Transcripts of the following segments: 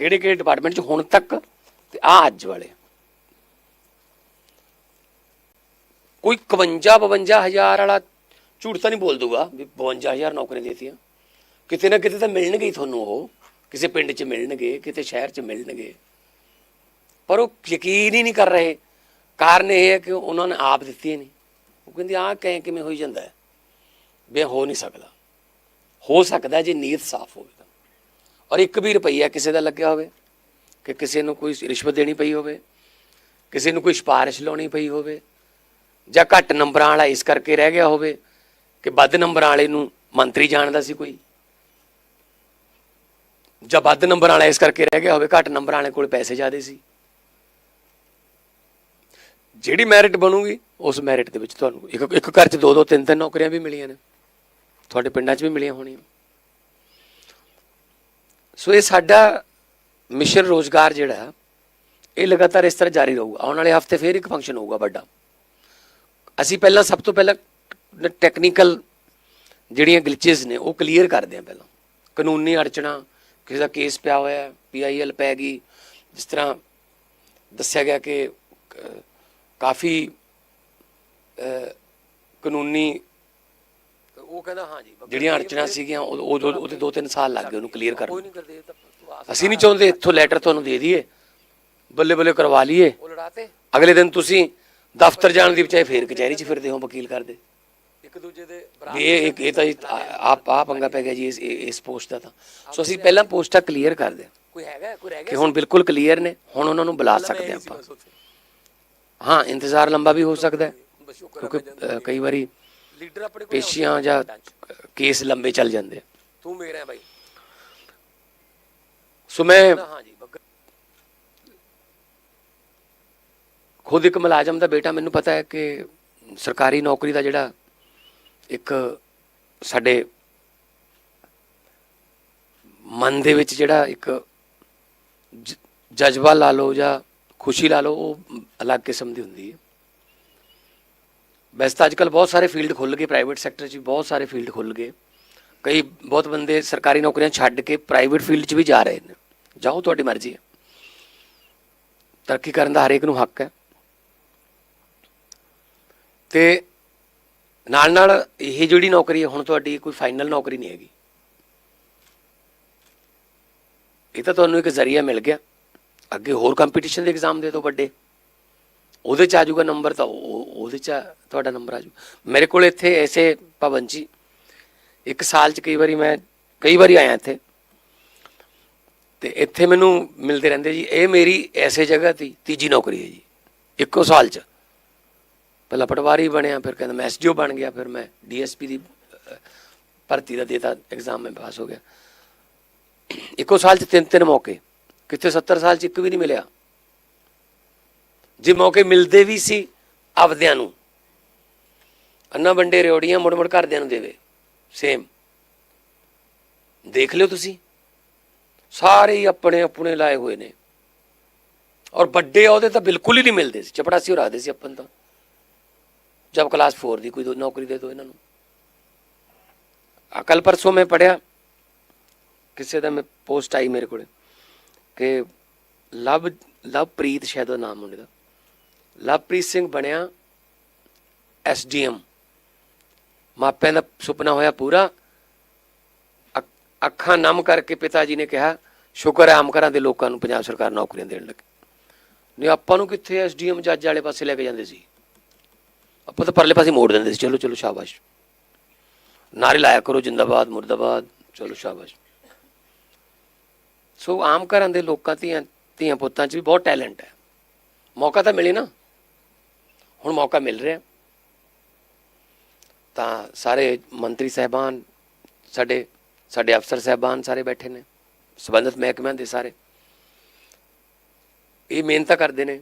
ਕਿਹੜੇ ਕਿਹੜੇ ਡਿਪਾਰਟਮੈਂਟ 'ਚ ਹੁਣ ਤੱਕ ਤੇ ਆ ਅੱਜ ਵਾਲੇ। ਕੋਈ 51 52 ਹਜ਼ਾਰ ਵਾਲਾ ਝੂਠ ਤਾਂ ਨਹੀਂ ਬੋਲ ਦੂਗਾ ਵੀ 52 ਹਜ਼ਾਰ ਨੌਕਰੀਆਂ ਦੇਤੀਆਂ। ਕਿਤੇ ਨਾ ਕਿਤੇ ਤਾਂ ਮਿਲਣਗੇ ਹੀ ਤੁਹਾਨੂੰ ਉਹ। ਕਿਸੇ ਪਿੰਡ 'ਚ ਮਿਲਣਗੇ, ਕਿਤੇ ਸ਼ਹਿਰ 'ਚ ਮਿਲਣਗੇ। ਪਰ ਉਹ ਯਕੀਨ ਹੀ ਨਹੀਂ ਕਰ ਰਹੇ। ਕਾਰਨ ਇਹ ਹੈ ਕਿ ਉਹਨਾਂ ਨੇ ਆਪ ਦਿੱਤੀ ਨਹੀਂ। ਉਹ ਕਹਿੰਦੇ, ਆਹ ਕਹਿ ਕਿਵੇਂ ਹੋਈ ਜਾਂਦਾ ਹੈ? ਵੀ ਹੋ ਨਹੀਂ ਸਕਦਾ। ਹੋ ਸਕਦਾ ਜੇ ਨੀਅਤ ਸਾਫ਼ ਹੋਵੇ। ਔਰ ਇੱਕ ਵੀ ਰੁਪਈਆ ਕਿਸੇ ਦਾ ਲੱਗਿਆ ਹੋਵੇ, ਕਿ ਕਿਸੇ ਨੂੰ ਕੋਈ ਰਿਸ਼ਵਤ ਦੇਣੀ ਪਈ ਹੋਵੇ, ਕਿਸੇ ਨੂੰ ਕੋਈ ਸਿਫਾਰਿਸ਼ ਲਾਉਣੀ ਪਈ ਹੋਵੇ, ਜਾਂ ਘੱਟ ਨੰਬਰਾਂ ਵਾਲਾ ਇਸ ਕਰਕੇ ਰਹਿ ਗਿਆ ਹੋਵੇ ਕਿ ਵੱਧ ਨੰਬਰਾਂ ਵਾਲੇ ਨੂੰ ਮੰਤਰੀ ਜਾਣਦਾ ਸੀ ਕੋਈ, ਜਾਂ ਵੱਧ ਨੰਬਰਾਂ ਵਾਲਾ ਇਸ ਕਰਕੇ ਰਹਿ ਗਿਆ ਹੋਵੇ, ਘੱਟ ਨੰਬਰਾਂ ਵਾਲੇ ਕੋਲ ਪੈਸੇ ਜ਼ਿਆਦੇ ਸੀ। ਜਿਹੜੀ ਮੈਰਿਟ ਬਣੂਗੀ, ਉਸ ਮੈਰਿਟ ਦੇ ਵਿੱਚ ਤੁਹਾਨੂੰ ਇੱਕ ਇੱਕ ਘਰ 'ਚ ਦੋ ਦੋ ਤਿੰਨ ਤਿੰਨ ਨੌਕਰੀਆਂ ਵੀ ਮਿਲੀਆਂ ਨੇ, ਤੁਹਾਡੇ ਪਿੰਡਾਂ 'ਚ ਵੀ ਮਿਲੀਆਂ ਹੋਣੀਆਂ। ਸੋ ਇਹ ਸਾਡਾ ਮਿਸ਼ਨ ਰੋਜ਼ਗਾਰ ਜਿਹੜਾ, ਇਹ ਲਗਾਤਾਰ ਇਸ ਤਰ੍ਹਾਂ ਜਾਰੀ ਰਹੂਗਾ। ਆਉਣ ਵਾਲੇ ਹਫ਼ਤੇ ਫੇਰ ਇੱਕ ਫੰਕਸ਼ਨ ਹੋਊਗਾ ਵੱਡਾ। ਅਸੀਂ ਪਹਿਲਾਂ ਸਭ ਤੋਂ ਪਹਿਲਾਂ ਟੈਕਨੀਕਲ ਜਿਹੜੀਆਂ ਗਲਿਚਸ ਨੇ, ਉਹ ਕਲੀਅਰ ਕਰਦੇ ਹਾਂ ਪਹਿਲਾਂ। ਕਾਨੂੰਨੀ ਅੜਚਣਾ, ਕਿਸੇ ਦਾ ਕੇਸ ਪਿਆ ਹੋਇਆ ਹੈ ਪੀਆਈਐਲ ਪੈ ਗਈ, ਜਿਸ ਤਰ੍ਹਾਂ ਦੱਸਿਆ ਗਿਆ ਕਿ ਕਾਫੀ ਕਾਨੂੰਨੀ ਉਹ ਕਹਿੰਦਾ ਹਾਂ ਜੀ ਜਿਹੜੀਆਂ ਅੜਚਣਾ ਸੀਗੀਆਂ ਉਹ ਉਹ- ਉਹ- ਉਹਦੇ 2-3 ਸਾਲ ਲੱਗ ਗਏ ਉਹਨੂੰ ਕਲੀਅਰ ਕਰਨ ਕੋਈ। ਨਹੀਂ ਤਾਂ ਅਸੀਂ ਨਹੀਂ ਚਾਹੁੰਦੇ ਇੱਥੋਂ ਲੈਟਰ ਤੁਹਾਨੂੰ ਦੇ ਦਈਏ। ਬੱਲੇ ਬੱਲੇ ਕਰਵਾ ਲਈਏ। ਉਹ ਲੜਾਤੇ। ਅਗਲੇ ਦਿਨ ਤੁਸੀਂ ਦਫ਼ਤਰ ਜਾਣ ਦੀ ਬਜਾਏ ਫੇਰ ਕਚਹਿਰੀ 'ਚ ਫਿਰਦੇ ਹੋ ਵਕੀਲ ਕਰਦੇ। ਇੱਕ ਦੂਜੇ ਦੇ ਇਹ ਇਹ ਤਾਂ ਆਪ ਆ ਪੰਗਾ ਪੈ ਗਿਆ ਜੀ ਇਸ ਪੋਸਟ ਦਾ ਤਾਂ। ਸੋ ਅਸੀਂ ਪਹਿਲਾਂ ਪੋਸਟਾਂ ਕਲੀਅਰ ਕਰਦੇ ਕੋਈ ਹੈਗਾ ਕੋਈ ਰਹਿ ਕਿ ਗਿਆ ਹੁਣ ਬਿਲਕੁਲ ਕਲੀਅਰ ਨੇ ਹੁਣ ਉਹਨਾਂ ਨੂੰ ਬੁਲਾ ਸਕਦੇ ਆਪਾਂ। ਹਾਂ ਇੰਤਜ਼ਾਰ ਲੰਬਾ ਵੀ ਹੋ ਸਕਦਾ ਕਿਉਂਕਿ ਕਈ ਵਾਰੀ ਲੀਡਰ ਆਪਣੇ ਕੋਲ ਪੇਸ਼ੀਆਂ ਜਾਂ ਕੇਸ ਲੰਬੇ ਚੱਲ ਜਾਂਦੇ ਆ। ਤੂੰ ਮੇਰਾ ਬਾਈ। ਸੋ ਮੈਂ ਖੁਦ ਇੱਕ ਮੁਲਾਜ਼ਮ ਦਾ ਬੇਟਾ ਮੈਨੂੰ ਪਤਾ ਹੈ ਕਿ ਸਰਕਾਰੀ ਨੌਕਰੀ ਦਾ ਜਿਹੜਾ ਇੱਕ ਸਾਡੇ ਮਨ ਦੇ ਵਿੱਚ ਜਿਹੜਾ ਇੱਕ ਜਜ਼ਬਾ ਲਾ ਲਓ ਜਾਂ ਖੁਸ਼ੀ ਲਾ ਲਓ ਉਹ ਅਲੱਗ ਕਿਸਮ ਦੀ ਹੁੰਦੀ ਹੈ। ਵੈਸੇ ਤਾਂ ਅੱਜਕੱਲ ਬਹੁਤ ਸਾਰੇ ਫੀਲਡ ਖੁੱਲ ਗਏ ਪ੍ਰਾਈਵੇਟ ਸੈਕਟਰ 'ਚ ਵੀ ਬਹੁਤ ਸਾਰੇ ਫੀਲਡ ਖੁੱਲ ਗਏ। ਕਈ ਬਹੁਤ ਬੰਦੇ ਸਰਕਾਰੀ ਨੌਕਰੀਆਂ ਛੱਡ ਕੇ ਪ੍ਰਾਈਵੇਟ ਫੀਲਡ 'ਚ ਵੀ ਜਾ ਰਹੇ ਨੇ। ਜਾਓ ਤੁਹਾਡੀ ਮਰਜ਼ੀ ਹੈ। ਤਰੱਕੀ ਕਰਨ ਦਾ ਹਰੇਕ ਨੂੰ ਹੱਕ ਹੈ। ਤੇ ਨਾਲ ਨਾਲ ਇਹ ਜਿਹੜੀ ਨੌਕਰੀ ਹੈ, ਹੁਣ ਤੁਹਾਡੀ ਕੋਈ ਫਾਈਨਲ ਨੌਕਰੀ ਨਹੀਂ ਹੈਗੀ। ਇਹ ਤਾਂ ਤੁਹਾਨੂੰ ਇੱਕ ਜ਼ਰੀਆ ਮਿਲ ਗਿਆ। ਅੱਗੇ ਹੋਰ ਕੰਪੀਟੀਸ਼ਨ ਦੇ ਐਗਜ਼ਾਮ ਦੇ ਦਿਓ ਵੱਡੇ। ਉਹਦੇ ਚ ਆ ਜਾਊਗਾ ਨੰਬਰ ਤਾਂ ਉਹ- ਉਹਦੇ ਚ ਆ- ਤੁਹਾਡਾ ਨੰਬਰ ਆ ਜਾਊ। ਮੇਰੇ ਕੋਲ ਇੱਥੇ ਐਸੇ ਭਵਨ ਜੀ। ਇੱਕ ਸਾਲ ਚ ਕਈ ਵਾਰੀ ਮੈਂ ਕਈ ਵਾਰੀ ਆਇਆ ਇੱਥੇ। ਤੇ ਇੱਥੇ ਮੈਨੂੰ ਮਿਲਦੇ ਰਹਿੰਦੇ ਜੀ। ਇਹ ਮੇਰੀ ਐਸੇ ਜਗ੍ਹਾ ਤੀ ਤੀਜੀ ਨੌਕਰੀ ਹੈ ਜੀ। ਇੱਕੋ ਸਾਲ ਚ। ਪਹਿਲਾਂ ਪਟਵਾਰੀ ਬਣਿਆ, ਫਿਰ ਕਹਿੰਦਾ ਮੈਂ ਐਸਡੀਓ ਬਣ ਗਿਆ, ਫਿਰ ਮੈਂ ਡੀਐਸਪੀ ਦੀ ਭਰਤੀ ਦਾ ਦੇਤਾ ਐਗਜ਼ਾਮ ਮੈਂ ਪਾਸ ਹੋ ਗਿਆ। ਇੱਕੋ ਸਾਲ ਚ ਤਿੰਨ ਤਿੰਨ ਮੌਕੇ। ਕਿਤੇ 70 ਸਾਲ ਚ ਇੱਕ ਵੀ ਨਹੀਂ ਮਿਲਿਆ। ਜੇ ਮੌਕੇ ਮਿਲਦੇ ਵੀ ਸੀ ਆਪਦਿਆਂ ਨੂੰ। ਅੰਨਾ ਵੰਡੇ ਰਿਓੜੀਆਂ ਮੁੜ ਮੁੜ ਘਰਦਿਆਂ ਨੂੰ ਦੇਵੇ। ਸੇਮ ਦੇਖ ਲਿਓ ਤੁਸੀਂ। ਸਾਰੇ ਹੀ ਆਪਣੇ ਆਪਣੇ ਲਾਏ ਹੋਏ ਨੇ। ਔਰ ਵੱਡੇ ਉਹਦੇ ਤਾਂ ਬਿਲਕੁਲ ਹੀ ਨਹੀਂ ਮਿਲਦੇ ਸੀ। ਚਪੜਾਸੀ ਹੋ ਸੀ ਆਪਾਂ ਤਾਂ। ਜਬ ਕਲਾਸ 4 ਦੀ ਕੋਈ ਦੋ- ਨੌਕਰੀ ਦੇ ਦੋ ਇਹਨਾਂ ਨੂੰ। ਅਕਲ ਪਰਸੋਂ ਮੈਂ ਪੜਿਆ ਕਿਸੇ ਦਾ ਮੈਂ ਪੋਸਟ ਆਈ ਮੇਰੇ ਕੋਲੇ। ਕਿ ਲਵ, ਲਵਪ੍ਰੀਤ ਸ਼ਾਇਦ ਉਹ ਨਾਮ ਮੁੰਡੇ ਲਵਪ੍ਰੀਤ ਸਿੰਘ ਬਣਿਆ ਐਸਡੀਐਮ। ਮਾਪਿਆਂ ਦਾ ਸੁਪਨਾ ਹੋਇਆ ਪੂਰਾ। ਅੱਖ- ਅੱਖਾਂ ਨਮ ਕਰਕੇ ਪਿਤਾ ਜੀ ਨੇ ਕਿਹਾ, ਸ਼ੁਕਰ ਹੈ ਆਮ ਘਰਾਂ ਦੇ ਲੋਕਾਂ ਨੂੰ ਪੰਜਾਬ ਸਰਕਾਰ ਨੌਕਰੀਆਂ ਦੇਣ ਲੱਗੀ। ਨਹੀਂ, ਆਪਾਂ ਨੂੰ ਕਿੱਥੇ ਐਸਡੀਐਮ ਜੱਜ ਵਾਲੇ ਪਾਸੇ ਲੈ ਕੇ ਜਾਂਦੇ ਸੀ? ਆਪਾਂ ਤਾਂ ਪਰਲੇ ਪਾਸੇ ਮੋੜ ਦਿੰਦੇ ਸੀ। ਚਲੋ ਚਲੋ, ਸ਼ਾਬਾਸ਼। ਨਾਰੇ ਲਾਇਆ ਕਰੋ, ਜਿੰਦਾਬਾਦ, ਮੁਰਦਾਬਾਦ। ਚਲੋ, ਸ਼ਾਬਾਸ਼। ਸੋ ਆਮ ਘਰਾਂ ਦੇ ਲੋਕਾਂ, ਧੀਆਂ ਧੀਆਂ ਪੁੱਤਾਂ 'ਚ ਵੀ ਬਹੁਤ ਟੈਲੈਂਟ ਹੈ। ਮੌਕਾ ਤਾਂ ਮਿਲੇ ਨਾ। ਹੁਣ ਮੌਕਾ ਮਿਲ ਰਿਹਾ। ਤਾਂ ਸਾਰੇ ਮੰਤਰੀ ਸਹਿਬਾਨ, ਸਾਡੇ ਸਾਡੇ ਅਫਸਰ ਸਹਿਬਾਨ ਸਾਰੇ ਬੈਠੇ ਨੇ। ਸਬੰਧਤ ਮਹਿਕਮਿਆਂ ਦੇ ਸਾਰੇ। ਇਹ ਮਿਹਨਤਾਂ ਕਰਦੇ ਨੇ।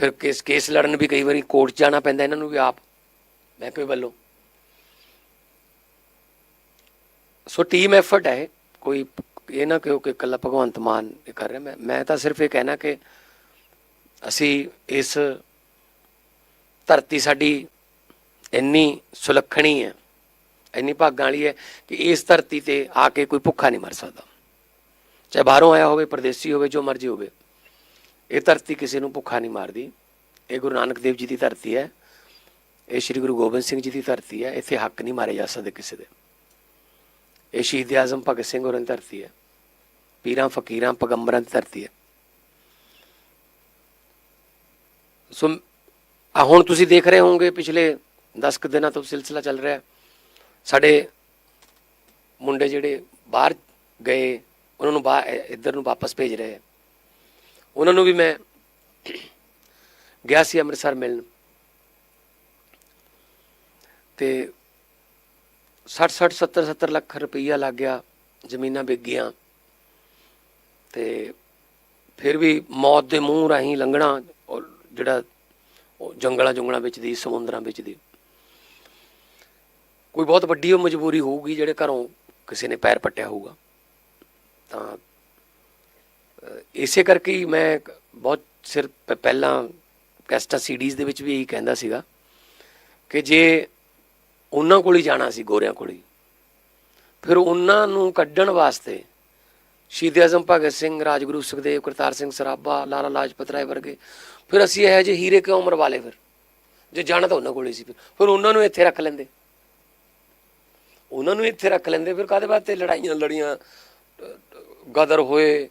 ਫਿਰ ਕੇਸ ਕੇਸ ਲੜਨ ਵੀ ਕਈ ਵਾਰੀ ਕੋਰਟ ਜਾਣਾ ਪੈਂਦਾ, ਇਹਨਾਂ ਨੂੰ ਵੀ ਆਪ, ਮਹਿਕਮੇ ਵੱਲੋਂ। ਸੋ ਟੀਮ ਐਫਰਟ ਹੈ ਕੋਈ, ਇਹ ਨਾ ਕਿਉਂ ਕਿ ਇਕੱਲਾ ਭਗਵੰਤ ਮਾਨ ਇਹ ਕਰ ਰਿਹਾ। ਮੈਂ ਮੈਂ ਤਾਂ ਸਿਰਫ ਇਹ ਕਹਿਣਾ ਕਿ ਅਸੀਂ ਇਸ ਧਰਤੀ ਸਾਡੀ ਇੰਨੀ ਸੁਲੱਖਣੀ ਹੈ, ਇੰਨੀ ਭਾਗਾਂ ਵਾਲੀ ਹੈ ਕਿ ਇਸ ਧਰਤੀ ਤੇ ਆ ਕੇ ਕੋਈ ਭੁੱਖਾ ਨਹੀਂ ਮਰ ਸਕਦਾ। ਚਾਹੇ ਬਾਹਰੋਂ ਆਇਆ ਹੋਵੇ, ਪਰਦੇਸੀ ਹੋਵੇ, ਜੋ ਮਰਜ਼ੀ ਹੋਵੇ, ਇਹ ਧਰਤੀ ਕਿਸੇ ਨੂੰ ਭੁੱਖਾ ਨਹੀਂ ਮਾਰਦੀ। ਇਹ ਗੁਰੂ ਨਾਨਕ ਦੇਵ ਜੀ ਦੀ ਧਰਤੀ ਹੈ, ਇਹ ਸ੍ਰੀ ਗੁਰੂ ਗੋਬਿੰਦ ਸਿੰਘ ਜੀ ਦੀ ਧਰਤੀ ਹੈ, ਇੱਥੇ ਹੱਕ ਨਹੀਂ ਮਾਰੇ ਜਾ ਸਕਦੇ ਕਿਸੇ ਦੇ। ਇਹ ਸ਼ਹੀਦ ਆਜ਼ਮ ਭਗਤ ਸਿੰਘ ਹੋਰਾਂ ਦੀ ਧਰਤੀ ਹੈ, ਪੀਰਾਂ ਫਕੀਰਾਂ, ਪਗੰਬਰਾਂ ਦੀ ਧਰਤੀ ਹੈ। ਸੋ ਆ, ਹੁਣ ਤੁਸੀਂ ਦੇਖ ਰਹੇ ਹੋਵੋਗੇ, ਪਿਛਲੇ 10 ਕੁ ਦਿਨਾਂ ਤੋਂ ਸਿਲਸਿਲਾ ਚੱਲ ਰਿਹਾ ਸਾਡੇ ਮੁੰਡੇ ਜਿਹੜੇ ਬਾਹਰ ਗਏ, ਉਹਨਾਂ ਨੂੰ ਬਾਹਰ ਇੱਧਰ ਨੂੰ ਵਾਪਸ ਭੇਜ ਰਹੇ ਉਹਨਾਂ ਨੂੰ ਵੀ ਮੈਂ ਗਿਆ ਸੀ ਅੰਮ੍ਰਿਤਸਰ ਮਿਲਣ। ਤੇ 60 60 70 70 ਲੱਖ ਰੁਪਈਆ ਲੱਗ ਗਿਆ, ਜ਼ਮੀਨਾਂ ਵਿਕ ਗਈਆਂ। ਤੇ ਫਿਰ ਵੀ ਮੌਤ ਦੇ ਮੂੰਹ ਰਾਹੀਂ ਲੰਘਣਾ ਔਰ ਜਿਹੜਾ ਜੰਗਲਾਂ ਜੰਗਲਾਂ ਵਿੱਚ ਦੀ, ਸਮੁੰਦਰਾਂ ਵਿੱਚ ਦੀ। ਕੋਈ ਬਹੁਤ ਵੱਡੀ ਉਹ ਮਜਬੂਰੀ ਹੋਊਗੀ ਜਿਹੜੇ ਘਰੋਂ ਕਿਸੇ ਨੇ ਪੈਰ ਪੱਟਿਆ ਹੋਊਗਾ। ਤਾਂ ਇਸੇ ਕਰਕੇ ਹੀ ਮੈਂ ਬਹੁਤ ਸਿਰ ਪਹਿਲਾਂ ਕੈਸਟਾ ਸੀਡੀਜ਼ ਦੇ ਵਿੱਚ ਵੀ ਇਹੀ ਕਹਿੰਦਾ ਸੀਗਾ ਕਿ ਜੇ ਉਹਨਾਂ ਕੋਲ ਹੀ ਜਾਣਾ ਸੀ, ਗੋਰਿਆਂ ਕੋਲ ਹੀ, ਫਿਰ ਉਹਨਾਂ ਨੂੰ ਕੱਢਣ ਵਾਸਤੇ ਸ਼ਹੀਦ ਆਜ਼ਮ ਭਗਤ ਸਿੰਘ, ਰਾਜਗੁਰੂ ਸੁਖਦੇਵ, ਕਰਤਾਰ ਸਿੰਘ ਸਰਾਭਾ, ਲਾਲਾ ਲਾਜਪਤ ਰਾਏ ਵਰਗੇ। ਫਿਰ ਅਸੀਂ ਇਹੋ ਜਿਹੇ ਹੀਰੇ ਕਿਉਂ ਉਮਰ ਵਾਲੇ ਫਿਰ? ਜੇ ਜਾਣਾ ਤਾਂ ਉਹਨਾਂ ਕੋਲ ਹੀ ਸੀ ਫਿਰ। ਫਿਰ ਉਹਨਾਂ ਨੂੰ ਇੱਥੇ ਰੱਖ ਲੈਂਦੇ। ਉਹਨਾਂ ਨੂੰ ਇੱਥੇ ਰੱਖ ਲੈਂਦੇ, ਫਿਰ ਕਾਦੇ ਵਾਸਤੇ ਲੜਾਈਆਂ ਲੜੀਆਂ, ਗਦਰ ਹੋਏ,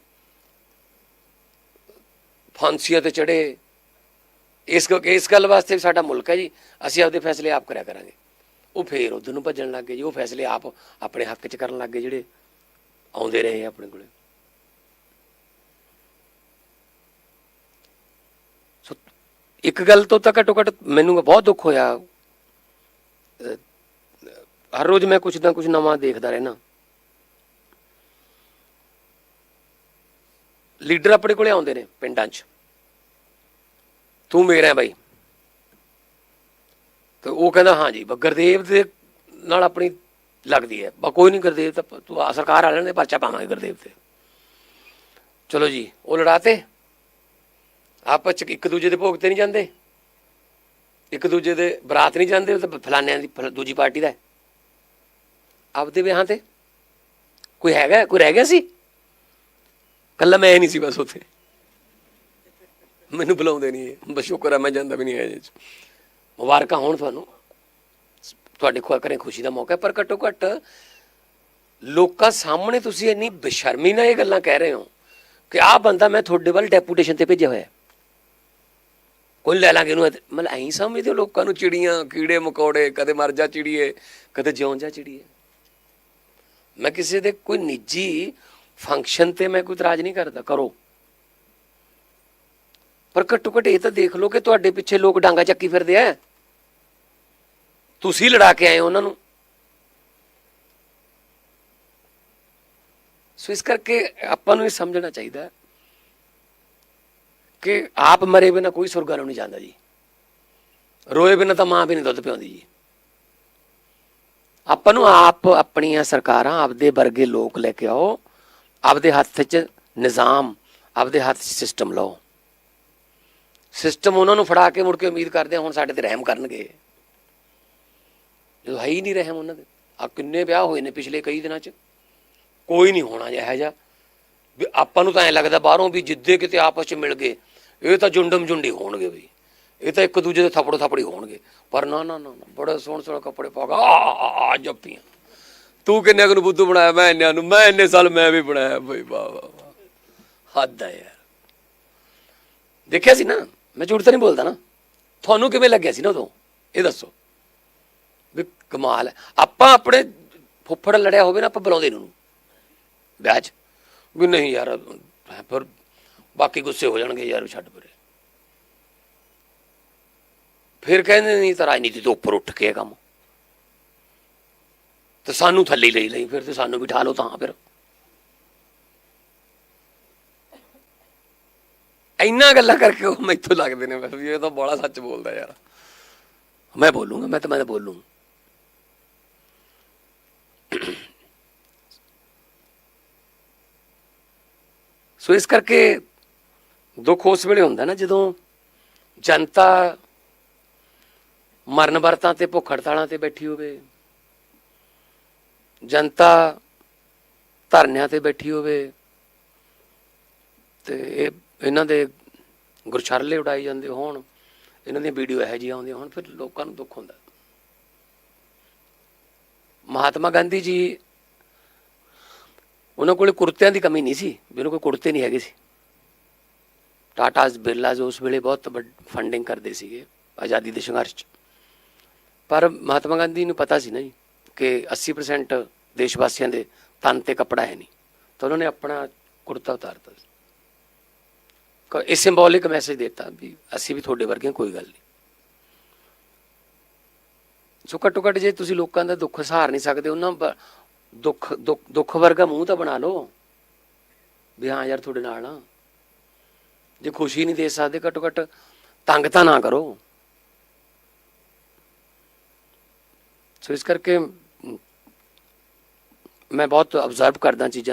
ਫਾਂਸੀਆਂ ਤੇ ਚੜੇ। ਇਸ ਕ- ਇਸ ਗੱਲ ਵਾਸਤੇ ਵੀ ਸਾਡਾ ਮੁਲਕ ਹੈ ਜੀ। ਅਸੀਂ ਆਪਦੇ ਫੈਸਲੇ ਆਪ ਕਰਿਆ ਕਰਾਂਗੇ। ਉਹ ਫੇਰ ਉਧਰ ਨੂੰ ਭੱਜਣ ਲੱਗ ਗਏ ਜੀ। ਉਹ ਫੈਸਲੇ ਆਪ ਆਪਣੇ ਹੱਕ 'ਚ ਕਰਨ ਲੱਗ ਗਏ ਜਿਹੜੇ ਆਉਂਦੇ ਰਹੇ ਆਪਣੇ ਕੋਲੇ। ਸੋ ਇੱਕ ਗੱਲ ਤੋਂ ਤਾਂ ਘੱਟੋ ਘੱਟ ਮੈਨੂੰ ਬਹੁਤ ਦੁੱਖ ਹੋਇਆ। ਹਰ ਰੋਜ਼ ਮੈਂ ਕੁਝ ਨਾ ਕੁਝ ਨਵਾਂ ਦੇਖਦਾ ਰਹਿਣਾ ਲੀਡਰ ਆਪਣੇ ਕੋਲੇ ਆਉਂਦੇ ਨੇ ਪਿੰਡਾਂ 'ਚ। ਤੂੰ ਮੇਰਾ ਬਾਈ। ਤੇ ਉਹ ਕਹਿੰਦਾ, ਹਾਂ ਜੀ ਬਸ ਦੇ ਨਾਲ ਆਪਣੀ ਲੱਗਦੀ ਹੈ। ਬਾ ਕੋਈ ਨਹੀਂ ਗੁਰਦੇਵ ਤਾਂ ਤੂੰ ਆ ਸਰਕਾਰ ਵਾਲਿਆਂ ਨੇ ਪਰਚਾ ਪਾਵਾਂਗੇ ਗੁਰਦੇਵ ਤੇ। ਚਲੋ ਜੀ, ਉਹ ਲੜਾਤੇ। ਆਪਸ ਚ ਇੱਕ ਦੂਜੇ ਦੇ ਭੋਗ ਤੇ ਨਹੀਂ ਜਾਂਦੇ। ਇੱਕ ਦੂਜੇ ਦੇ ਬਰਾਤ ਨਹੀਂ ਜਾਂਦੇ, ਉਹ ਤਾਂ ਫਲਾਨਿਆਂ ਦੀ ਦੂਜੀ ਪਾਰਟੀ ਦਾ ਆਪਦੇ ਵਿਆਹਾਂ ਤੇ? ਕੋਈ ਹੈਗਾ, ਕੋਈ ਰਹਿ ਗਿਆ ਸੀ? ਕੱਲਾ ਮੈਂ ਨਹੀਂ ਸੀ ਬਸ ਉੱਥੇ। ਮੈਨੂੰ ਬੁਲਾਉਂਦੇ ਨਹੀਂ ਬਸ ਸ਼ੁਕਰ ਹੈ ਮੈਂ ਜਾਂਦਾ ਵੀ ਨਹੀਂ ਹੈ ਇਹਦੇ ਮੁਬਾਰਕਾਂ ਹੋਣ ਤੁਹਾਨੂੰ। ਤੁਹਾਡੇ ਕੋਲ ਕਰੇ ਖੁਸ਼ੀ ਦਾ ਮੌਕਾ ਹੈ, ਪਰ ਘੱਟੋ ਘੱਟ ਲੋਕਾਂ ਸਾਹਮਣੇ ਤੁਸੀਂ ਇੰਨੀ ਬੇਸ਼ਰਮੀ ਨਾਲ ਇਹ ਗੱਲਾਂ ਕਹਿ ਰਹੇ ਹੋ ਕਿ ਆਹ ਬੰਦਾ ਮੈਂ ਤੁਹਾਡੇ ਵੱਲ ਡੈਪੂਟੇਸ਼ਨ ਤੇ ਭੇਜਿਆ ਹੋਇਆ ਕੋਈ ਲੈ ਲਾਂਗੇ ਇਹਨੂੰ ਮਤਲਬ ਐਂ ਸਮਝਦੇ ਹੋ ਲੋਕਾਂ ਨੂੰ ਚਿੜੀਆਂ ਕੀੜੇ ਮਕੌੜੇ ਕਦੇ ਮਰ ਜਾ ਚਿੜੀਏ ਕਦੇ ਜਿਉਂ ਜਾ ਚਿੜੀਏ। ਮੈਂ ਕਿਸੇ ਦੇ ਕੋਈ ਨਿੱਜੀ ਫੰਕਸ਼ਨ ਤੇ ਮੈਂ ਕੋਈ ਇਤਰਾਜ਼ ਨਹੀਂ ਕਰਦਾ ਕਰੋ। ਪਰ ਘੱਟੋ ਘੱਟ ਇਹ ਤਾਂ ਦੇਖ ਲਓ ਕਿ ਤੁਹਾਡੇ ਪਿੱਛੇ ਲੋਕ ਡਾਂਗਾ ਚੱਕੀ ਫਿਰਦੇ ਆ। ਤੁਸੀਂ ਲੜਾ ਕੇ ਆਏ ਹੋ ਉਹਨਾਂ ਨੂੰ। ਸੋ ਇਸ ਕਰਕੇ ਆਪਾਂ ਨੂੰ ਇਹ ਸਮਝਣਾ ਚਾਹੀਦਾ ਕਿ ਆਪ ਮਰੇ ਬਿਨਾ ਕੋਈ ਸੁਰਗਾਂ ਨੂੰ ਨਹੀਂ ਜਾਂਦਾ ਜੀ। ਰੋਏ ਬਿਨਾ ਤਾਂ ਮਾਂ ਵੀ ਨਹੀਂ ਦੁੱਧ ਪਿਆਉਂਦੀ ਜੀ। ਆਪਾਂ ਨੂੰ ਆਪ ਆਪਣੀਆਂ ਸਰਕਾਰਾਂ ਆਪਦੇ ਵਰਗੇ ਲੋਕ ਲੈ ਕੇ ਆਓ, ਆਪਦੇ ਹੱਥ 'ਚ ਨਿਜ਼ਾਮ, ਆਪਦੇ ਹੱਥ 'ਚ ਸਿਸਟਮ ਲਓ। ਸਿਸਟਮ ਉਹਨਾਂ ਨੂੰ ਫੜਾ ਕੇ ਮੁੜ ਕੇ ਉਮੀਦ ਕਰਦੇ ਆ ਹੁਣ ਸਾਡੇ ਤੇ ਰਹਿਮ ਕਰਨਗੇ। ਜਦੋਂ ਹੈ ਹੀ ਨਹੀਂ ਰਹਿਮ ਉਹਨਾਂ ਦੇ। ਆ ਕਿੰਨੇ ਵਿਆਹ ਹੋਏ ਨੇ ਪਿਛਲੇ ਕਈ ਦਿਨਾਂ 'ਚ। ਕੋਈ ਨਹੀਂ ਹੋਣਾ ਜਿਹਾ ਜਿਹਾ। ਵੀ ਆਪਾਂ ਨੂੰ ਤਾਂ ਐ ਲੱਗਦਾ ਬਾਹਰੋਂ ਵੀ ਜਿੱਦੇ ਕਿਤੇ ਆਪਸ 'ਚ ਮਿਲ ਗਏ ਇਹ ਤਾਂ ਜੁੰਡਮ ਜੁੰਡੀ ਹੋਣਗੇ ਬਈ। ਇਹ ਤਾਂ ਇੱਕ ਦੂਜੇ ਦੇ ਥੱਪੜੋ ਥੱਪੜੀ ਹੋਣਗੇ। ਪਰ ਨਾ ਨਾ ਨਾ ਨਾ, ਬੜੇ ਸੋਹਣੇ ਸੋਹਣੇ ਕੱਪੜੇ ਪਾ ਕੇ ਆ ਆ, ਜੱਪੀਆਂ। ਤੂੰ ਕਿੰਨੇ ਕੁ ਨੂੰ ਬੁੱਧੂ ਬਣਾਇਆ? ਮੈਂ ਇੰਨਿਆਂ ਨੂੰ। ਮੈਂ ਇੰਨੇ ਸਾਲ ਮੈਂ ਵੀ ਬਣਾਇਆ ਬਈ ਵਾਹ ਵਾਹ ਹੱਦ ਹੈ ਯਾਰ। ਦੇਖਿਆ ਸੀ ਨਾ? ਮੈਂ ਝੂਠ ਤਾਂ ਨਹੀਂ ਬੋਲਦਾ ਨਾ। ਤੁਹਾਨੂੰ ਕਿਵੇਂ ਲੱਗਿਆ ਸੀ ਨਾ ਉਦੋਂ? ਇਹ ਦੱਸੋ। ਕਮਾਲ ਹੈ। ਆਪਾਂ ਆਪਣੇ ਫੁੱਫੜ ਲੜਿਆ ਹੋਵੇ ਨਾ, ਆਪਾਂ ਬੁਲਾਉਂਦੇ ਨੂੰ ਵਿਆਹ 'ਚ ਵੀ ਨਹੀਂ ਯਾਰ ਫਿਰ ਬਾਕੀ ਗੁੱਸੇ ਹੋ ਜਾਣਗੇ ਯਾਰ, ਛੱਡ ਪਰੇ। ਫਿਰ ਕਹਿੰਦੇ ਨਹੀਂ ਤਾਂ ਰਾਜਨੀਤੀ ਤੋਂ ਉੱਪਰ ਉੱਠ ਕੇ ਇਹ ਕੰਮ। ਤੇ ਸਾਨੂੰ ਥੱਲੇ ਲਈ ਲਈ, ਫਿਰ ਤੇ ਸਾਨੂੰ ਬਿਠਾ ਲਓ ਤਾਂ ਫਿਰ। ਇੰਨਾ ਗੱਲਾਂ ਕਰਕੇ ਉਹ ਮੈਥੋਂ ਲੱਗਦੇ ਨੇ, ਬਸ ਵੀ ਇਹ ਤਾਂ ਬੜਾ ਸੱਚ ਬੋਲਦਾ ਯਾਰ। ਮੈਂ ਬੋਲੂੰਗਾ, ਮੈਂ ਤਾਂ ਮੈਂ ਤਾਂ ਬੋਲੂੰ ਸੋ ਇਸ ਕਰਕੇ ਦੁੱਖ ਉਸ ਵੇਲੇ ਹੁੰਦਾ ਨਾ ਜਦੋਂ ਜਨਤਾ ਮਰਨ ਵਰਤਾਂ ਤੇ ਭੁੱਖ ਹੜਤਾਲਾਂ ਤੇ ਬੈਠੀ ਹੋਵੇ। ਜਨਤਾ ਧਰਨਿਆਂ ਤੇ ਬੈਠੀ ਹੋਵੇ ਤੇ ਇਹ ਇਹਨਾਂ ਦੇ ਗੁਰਛਰਲੇ ਉਡਾਈ ਜਾਂਦੇ ਹੋਣ, ਇਹਨਾਂ ਦੀਆਂ ਵੀਡੀਓ ਇਹੋ ਜਿਹੀਆਂ ਆਉਂਦੀਆਂ ਹੁਣ, ਫਿਰ ਲੋਕਾਂ ਨੂੰ ਦੁੱਖ ਹੁੰਦਾ। ਮਹਾਤਮਾ ਗਾਂਧੀ ਜੀ ਉਹਨਾਂ ਕੋਲੇ ਕੁਰਤਿਆਂ ਦੀ ਕਮੀ ਨਹੀਂ ਸੀ, ਵੀ ਉਹਨਾਂ ਕੋਲ ਕੁਰਤੇ ਨਹੀਂ ਹੈਗੇ ਸੀ। ਟਾਟਾਸ ਬਿਰਲਾਜ਼ ਉਸ ਵੇਲੇ ਬਹੁਤ ਫੰਡਿੰਗ ਕਰਦੇ ਸੀਗੇ ਆਜ਼ਾਦੀ ਦੇ ਸੰਘਰਸ਼ 'ਚ। ਪਰ ਮਹਾਤਮਾ ਗਾਂਧੀ ਨੂੰ ਪਤਾ ਸੀ ਨਾ ਜੀ ਕਿ 80% ਦੇਸ਼ ਵਾਸੀਆਂ ਦੇ ਤਨ ਤੇ ਕੱਪੜਾ ਹੈ ਨਹੀਂ। ਤਾਂ ਉਹਨਾਂ ਨੇ ਆਪਣਾ ਕੁਰਤਾ ਉਤਾਰਤਾ ਸੀ। ਇਹ ਸਿੰਬੋਲਿਕ ਮੈਸੇਜ ਦਿੱਤਾ ਵੀ ਅਸੀਂ ਵੀ ਤੁਹਾਡੇ ਵਰਗੇ ਕੋਈ ਗੱਲ ਨਹੀਂ। ਸੋ ਘੱਟੋ ਘੱਟ ਜੇ ਤੁਸੀਂ ਲੋਕਾਂ ਦਾ ਦੁੱਖ ਸਹਾਰ ਨਹੀਂ ਸਕਦੇ, ਉਹਨਾਂ ਦੁੱਖ ਦੁੱਖ ਦੁੱਖ ਵਰਗਾ ਮੂੰਹ ਤਾਂ ਬਣਾ ਲਓ। ਵੀ ਹਾਂ ਯਾਰ ਤੁਹਾਡੇ ਨਾਲ ਆ। ਜੇ ਖੁਸ਼ੀ ਨਹੀਂ ਦੇ ਸਕਦੇ ਘੱਟੋ ਘੱਟ ਤੰਗ ਤਾਂ ਨਾ ਕਰੋ। ਸੋ ਇਸ ਕਰਕੇ ਮੈਂ ਬਹੁਤ ਅਬਜ਼ਰਵ ਕਰਦਾ ਚੀਜ਼ਾਂ ਨੂੰ।